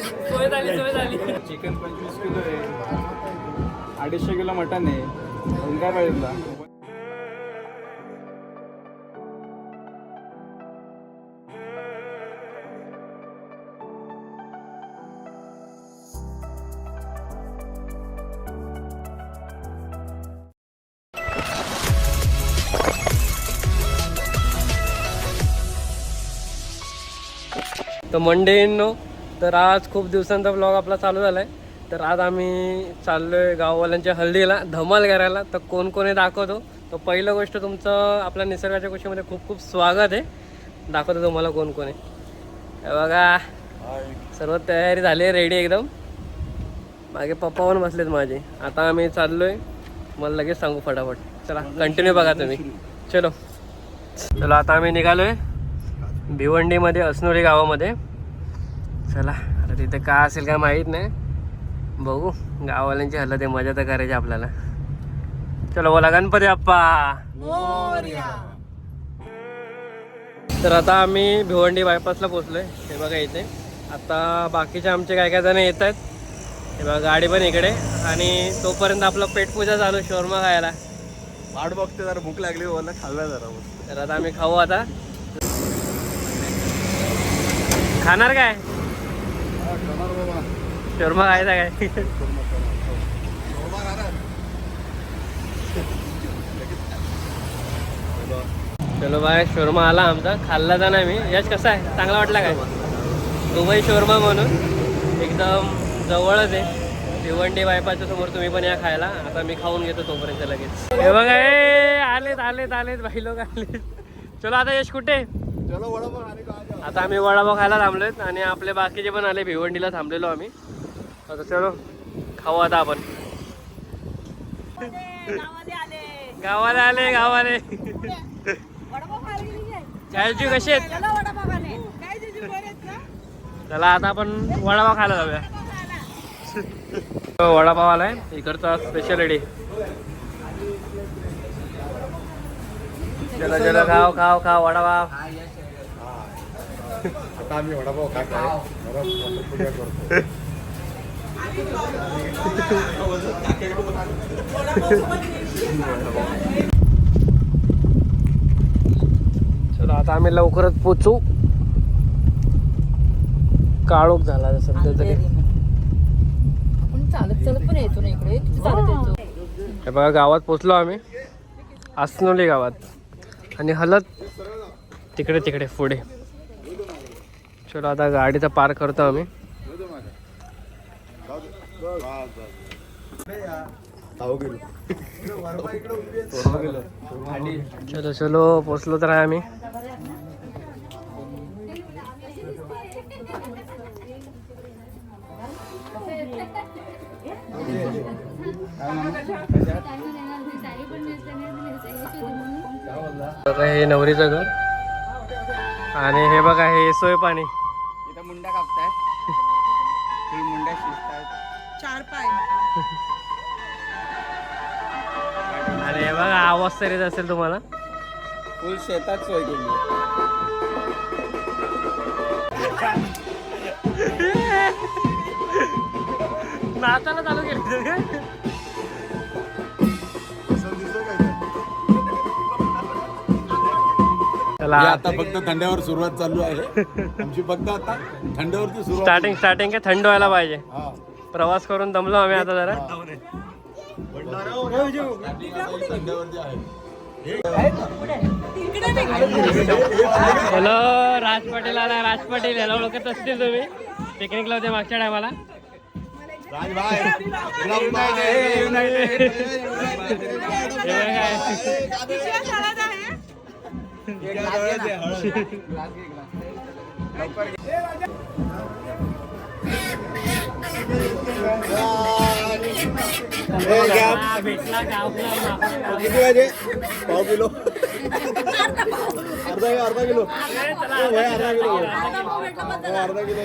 सोय झाली सोय झाली. चिकन पंचवीस किलो आहे. अडीचशे किलो मटन आहे. अजून काय पाहिजे तुला? तर मंडेनो तर आज खूप दिवसांचा ब्लॉग आपला चालू झाला आहे तर आज आम्ही चाललोय गाववाल्यांच्या हल्दीला धमाल करायला. तर कोण कोण आहे दाखवतो. तर पहिलं गोष्ट तुमचं आपल्या निसर्गाच्या गोष्टीमध्ये खूप खूप स्वागत आहे. दाखवतो तुम्हाला कोण कोण आहे. हे बघा. सर्व तयारी झाली आहे रेडी एकदम. मागे पप्पा पण बसलेत माझे. आता आम्ही चाललोय. मला लगेच सांगू फटाफट. चला कंटिन्यू बघा तुम्ही. चलो. चलो आता आम्ही निघालोय भिवंडीमध्ये असनोली गावामध्ये. चला आता तिथे काय असेल काय माहीत नाही. बघू गाववाल्यांची हल्ला ते मजा तर करायची आपल्याला. चलो बोला गणपती बाप्पा. तर आता आम्ही भिवंडी बायपासला पोचलोय हे बघा इथे. आता बाकीचे आमचे काय काय जण येत आहेत हे बघा गाडी पण इकडे. आणि तोपर्यंत आपलं पेटपूजा चालू शोरमा खायला. वाट बघते जरा भूक लागली मला खाल्ला जरा तर आता आम्ही खाऊ आता. खाणार काय? शोरमा खायचा काय? चलो बाय शोरमा आला आमचा. खाल्ला जा नाही मी. यश कसा आहे? चांगला वाटला काय? दुबई शोरमा म्हणून. एकदम जवळच आहे. भिवंडी बायपाच्या समोर तुम्ही पण या खायला. आता मी खाऊन घेतो तोपर्यंत लगेच. हे बघा ए आलेत आलेत आलेत. भाई लोक आलेत. चलो आता यश कुठे? चलो वडापाव आता आम्ही वडापाव खायला थांबलोय आणि आपले बाकीचे पण आले. भिवंडीला थांबलेलो आम्ही. आता चलो खाऊ आता आपण. गावाला आले. गावाले चायची कशी आहेत? चला आता आपण वडापाव खायला जाऊया. वडापाव आलाय इकडचा स्पेशल रेडी चला चला खाव खाव खाव वडापाव. आता आम्ही वडापाव खात आहे चलो आता आम्ही लवकरच पोचू. काळोख झाला सध्या तरी. चालत चालत पण येतो ना इकडे. तिथे चालत येतो? हे बघा गावात पोचलो आम्ही. आसनोली गावात. आणि हलत. तिकडे तिकडे पुढे. चलो आता गाडीचा पार्क करतो आम्ही. चलो चलो पोचलो तर आहे आम्ही. हे नवरीचं घर. आणि हे बघा हे सोय पाणी. इथं मुंड्या कापतायत. फुल मुंड्या शिजतात आणि हे बघा आवाज तर येत असेल तुम्हाला. फुल शेतात सोय केली नाचायला चालू केलं आता फक्त थंड्यावर सुरुवात चालू आहे. आमची फक्त आता थंड्यावरची सुरुवात स्टार्टिंग स्टार्टिंग काय थंड व्हायला पाहिजे. हा. प्रवास करून दमलो आम्ही आता जरा. हॅलो राज पाटील आला राज पाटील. याला ओळखत असतील तुम्ही. पिकनिकला होते मागच्या टायमाला. गावला किती पाहिजे पाव किलो अर्धा अर्धा किलो अर्धा किलो अर्धा किलो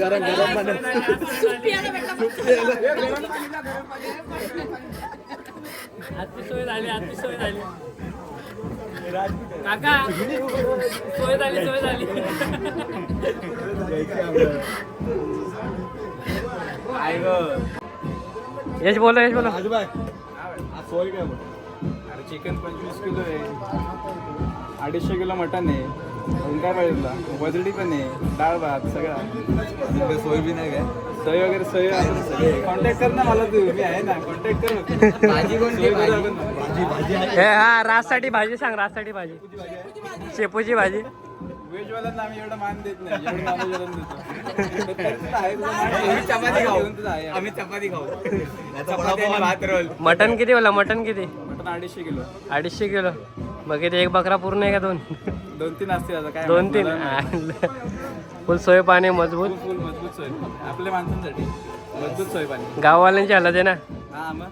गरम गरम पाणी आजची झाली आजची झाली. काका सोय झाली सोय झाली. यश बोला यश बोला. सोय काय अरे चिकन पंचवीस किलो आहे. अडीचशे किलो मटन आहे. अजून काय पाहिजे तुला वजडी पण आहे. डाळ भात सगळा. सोय बी नाही काय? सही वगैरे सही कॉन्टॅक्ट कर ना मला तू. मी आहे ना. कॉन्टॅक्ट कर. भाजी कोणती भाजी. भाजी हे हा राजसाठी भाजी सांग राजसाठी भाजी. शेपूची भाजी. व्हेजवाल्यांना आम्ही एवढं मान देत नाही. एवढं नॉनव्हेजवाल्यांना देतो. तर तुझं आहे, तुझं मान आहे. चपाती आम्ही खाऊ. मटन किती बोला? मटन किती? मटन अडीचशे किलो. अडीचशे किलो. मग किती एक बकरा पूर्ण आहे का दोन? दोन तीन असतील आता. काय दोन तीन. फुल सोय पाणी मजबूत? फुल मजबूत सोय. आपल्या माणसांसाठी मजबूत सोय पाणी. गाववाल्यांची हालत आहे ना? हा मग?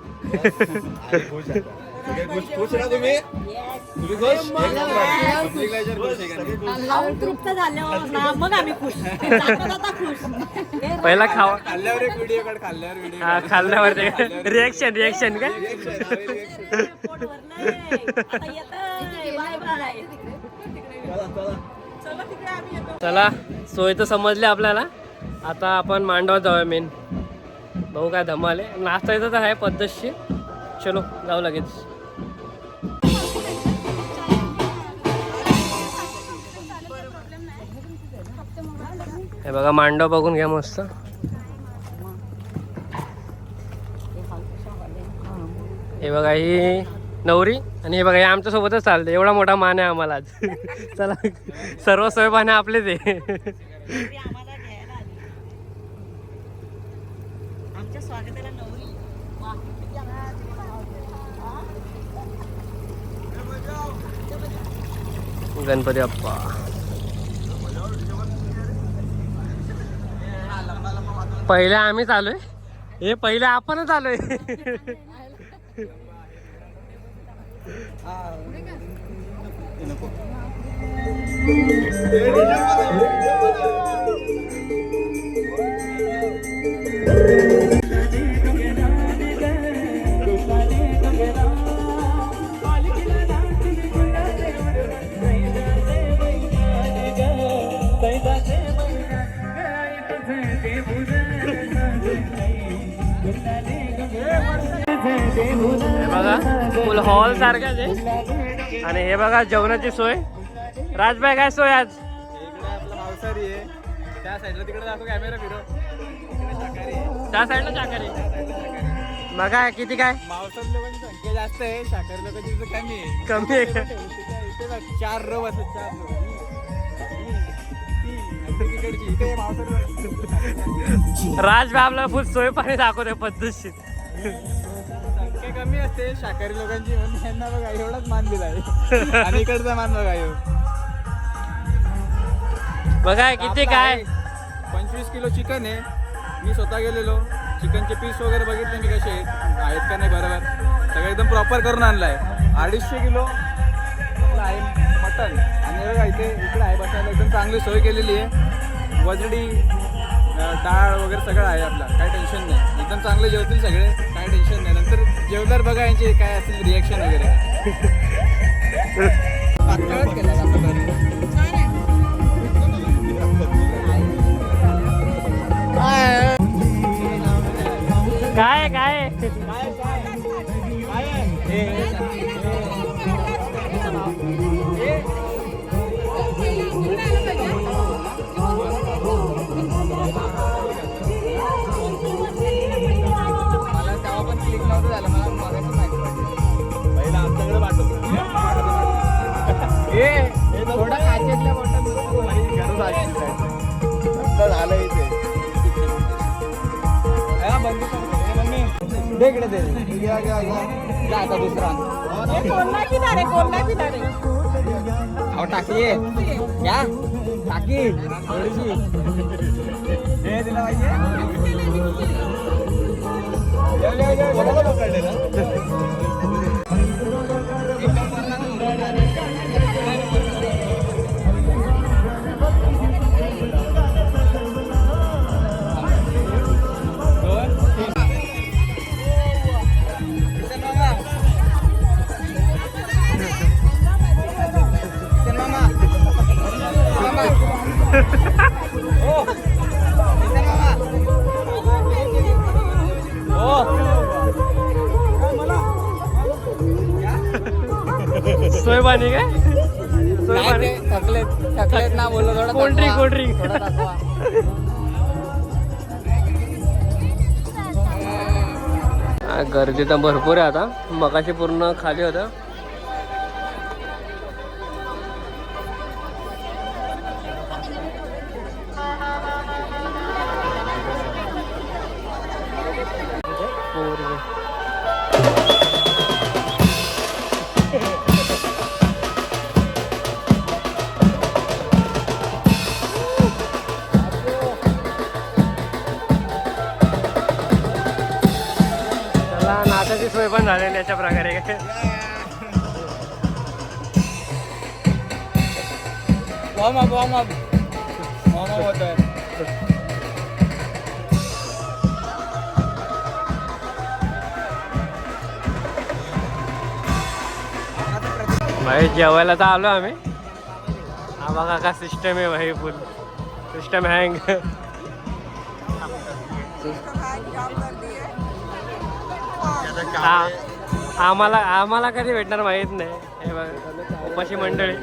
पहिला खावा. खाल्ल्यावर एक व्हिडिओ काढ खाल्ल्यावर व्हिडिओ हा खाल्ल्यावर रिएक्शन रिएक्शन काय पोट चला सोय तर समजली आपल्याला. आता आपण मांडवात जाऊया मेन भाऊ काय धमाल आहे. नाश्ता तर आहे पद्धतशीर. चलो जाऊ लगेच. हे बघा मांडव बघून घ्या मस्त. हे बघा ही नवरी आणि हे बघा हे आमच्या सोबतच चालते एवढा मोठा मान आहे आम्हाला आज. चला सर्व पाहणे आपलेच आहे. गणपती बाप्पा. पहिले आम्हीच आलोय हे पहिले आपणच आलोय. Um, ah, yun ano po. Thank you. हे बघा फुल हॉल सारखाच आहे आणि हे बघा जेवणाची सोय. राजबाई काय सोय आज? मांसाहारी आहे त्या साईडला तिकडे दाखव कॅमेरा फिरव आहे. त्या साईडला चाकरी बघा किती काय? मांसाहारी लोकांची संख्या जास्त आहे शाकाहारी लोकांची कमी आहे कमी आहे का? चार रव असतात चार रो आपला इथे फुल सोय पाणी दाखवते पद्धतशीर. संख्या कमी असते. शाकाहारी लोकांची म्हणून यांना बघा एवढाच मान दिलाय आणि इकडचा मान बघा ह्यो. बघा किती काय? आहे, पंचवीस किलो चिकन आहे. मी स्वतः गेलेलो. चिकनचे पीस वगैरे बघितले मी कसे आहेत. आहेत का नाही बरोबर. सगळं एकदम प्रॉपर करून आणलाय. अडीचशे किलो आहे मटन आणि बघा इथे इकडे आहे बसायला एकदम चांगली सोय केलेली आहे. वजडी डाळ वगैरे सगळं आहे आपला. काय टेन्शन नाही. एकदम चांगले जेवतील सगळे. काय टेन्शन नाही. नंतर जेवल्यावर बघा यांचे काय असेल रिॲक्शन वगैरे पातळच असं घरी. काय काय दे इकडे दे. घ्या, घ्या, घ्या. जा आता दुसरा. कोण नाही पिणार आहे कोण नाही पिणार आहे. अहो टाकी. आहे घ्या टाकी थोडीशी हे. दिला पाहिजे कोणाला पकडलेलं? सोय पाणी काय सोय पाणी थकलेत थकलेत ना बोललो थोडं गर्दी तर भरपूर आहे आता. मगाशी पूर्ण खाली होतं. याच्या प्रकारे. काय warm up warm up warm up होत आहे भाई जेवायला तर आलो आम्ही. हा बघा का सिस्टम आहे भाई फुल सिस्टम हँग आम्हाला आम्हाला कधी भेटणार माहीत नाही. हे बघा उपाशी मंडळी.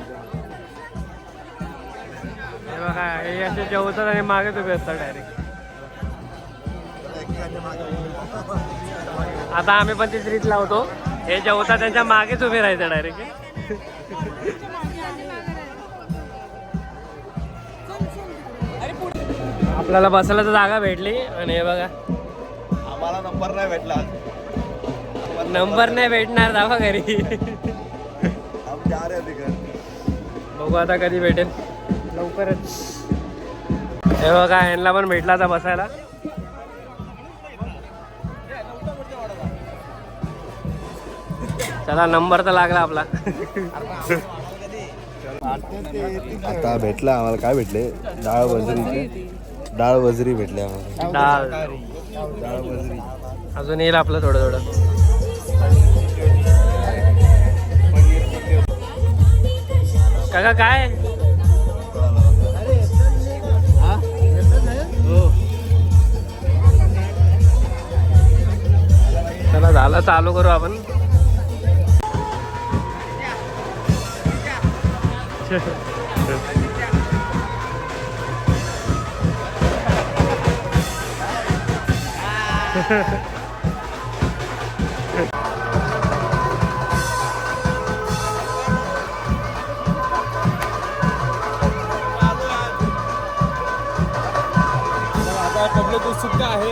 हे बघा हे असे जेवतात आणि मागेच उभे असतात डायरेक्ट आता आम्ही पण तीच रीत लावतो हे जेवतात त्यांच्या मागेच उभे राहायचं डायरेक्ट आपल्याला बसायला तर जागा भेटली आणि हे बघा. आम्हाला नंबर नाही भेटला नंबर नाही भेटणार दावा घरी. हम जा रहे थे घर. बघू आता कधी भेटेल. लवकरच. हे बघा ह्यांना पण भेटला आता बसायला. चला नंबर तर लागला आपला. आता भेटला आम्हाला काय भेटले? डाळ वजरी डाळ वजरी भेटले आम्हाला. डाळ. डाळ वजरी अजून येईल आपलं थोडं थोडं. का काय? चला झालं चालू करू आपण. आता पब्लिक आहे.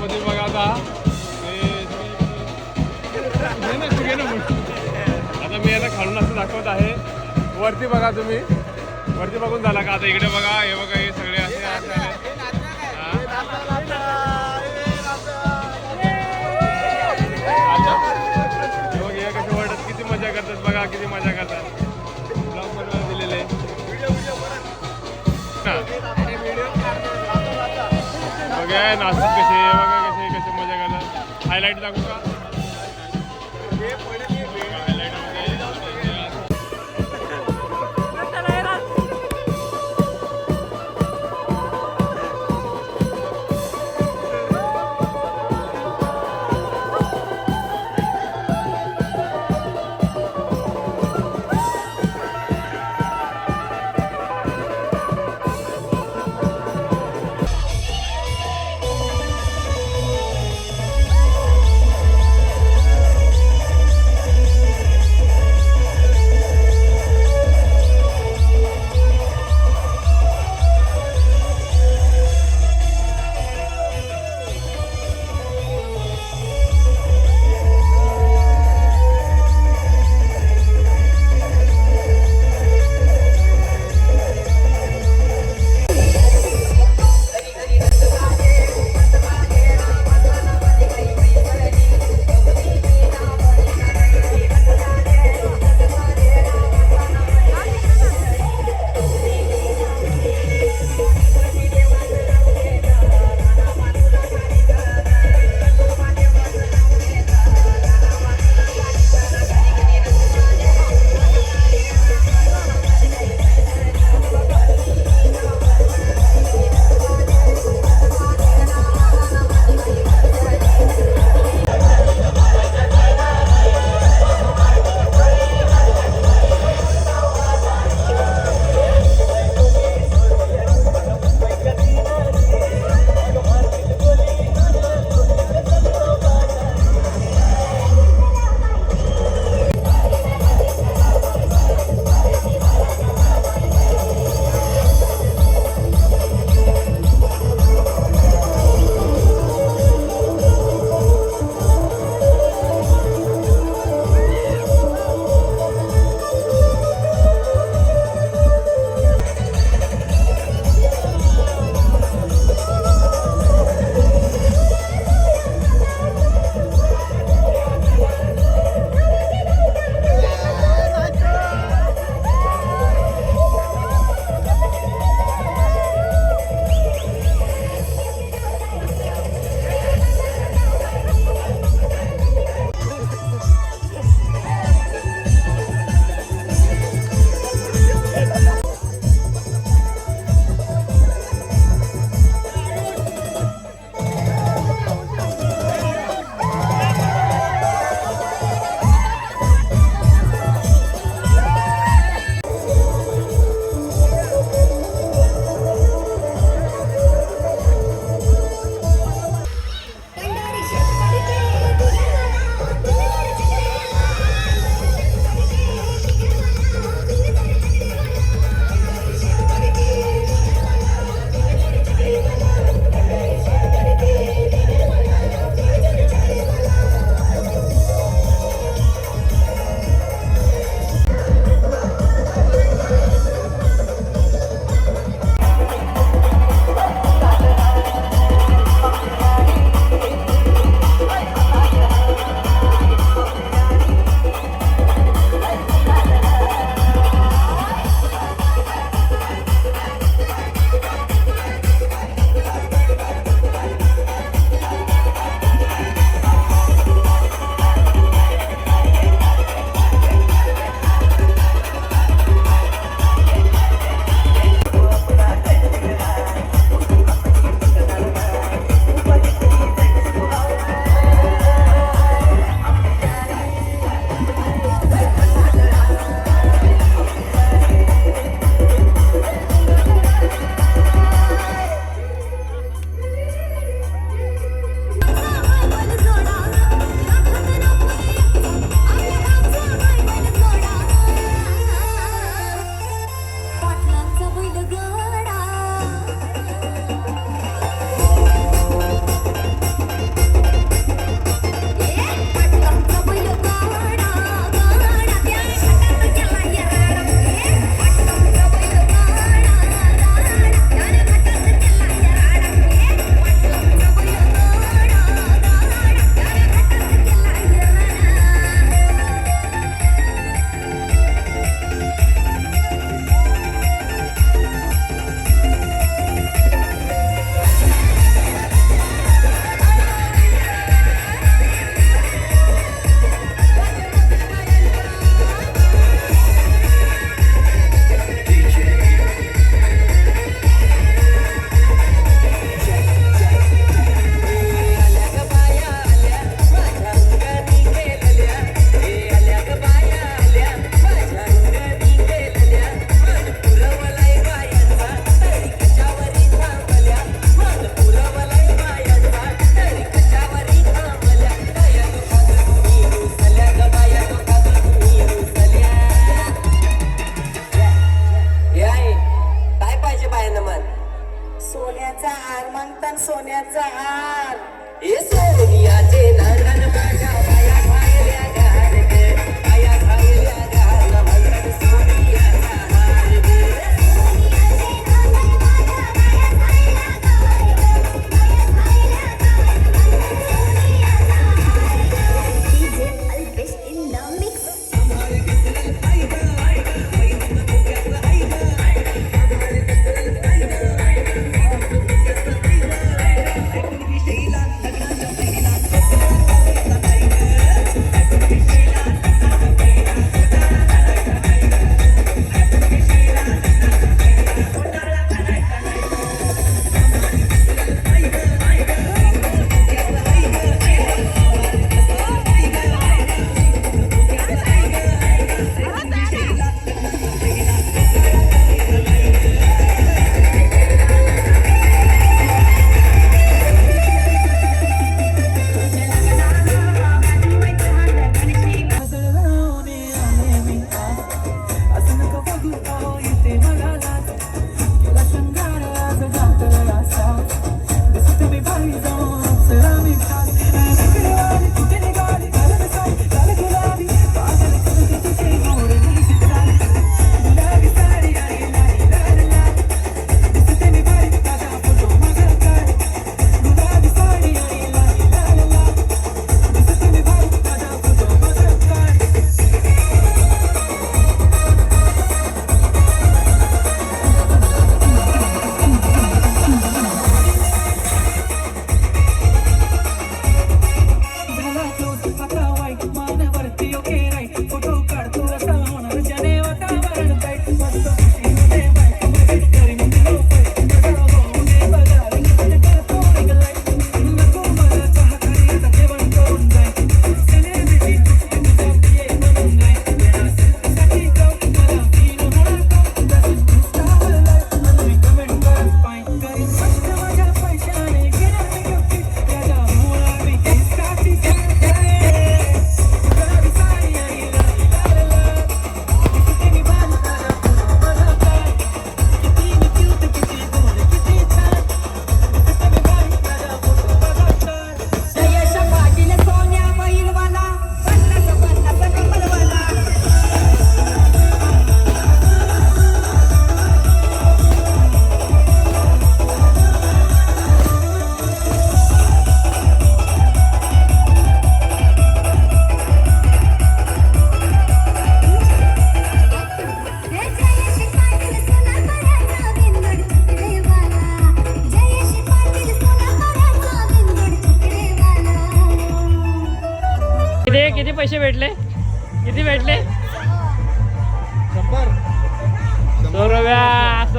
मध्ये बघा आता. आता मी याला खालून असं दाखवत आहे. वरती बघा तुम्ही. वरती बघून झाला का? आता इकडे बघा. हे बघा हे सगळे असे बघा किती मजा करतात. ब्लॉग बनवायला दिलेले. बघा नाशिक कसे बघा कसे कसे मजा करतात. हायलाईट दाखवू का?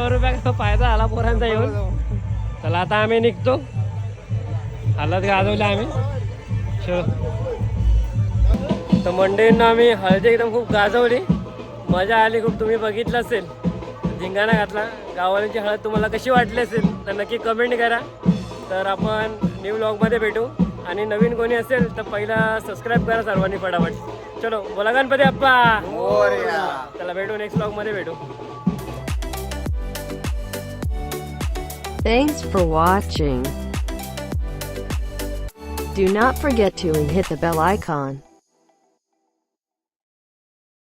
सौ रुपया फायदा आला पोरांचा येऊन. चला आता आम्ही निघतो. हालत गाजवले आम्ही. चलो तर मंडळींना आम्ही हळदी एकदम खूप गाजवली. मजा आली खूप. तुम्ही बघितलं असेल. धिंगाणा घातला. गावाल्यांची हळद तुम्हाला कशी वाटली असेल तर नक्की कमेंट करा. तर आपण न्यू ब्लॉगमध्ये भेटू. आणि नवीन कोणी असेल तर पहिला सबस्क्राईब करा सर्वांनी फटाफट. चलो बोला गणपती अप्पा चला भेटू नेक्स्ट ब्लॉगमध्ये भेटू. Thanks for watching. Do not forget to hit the bell icon.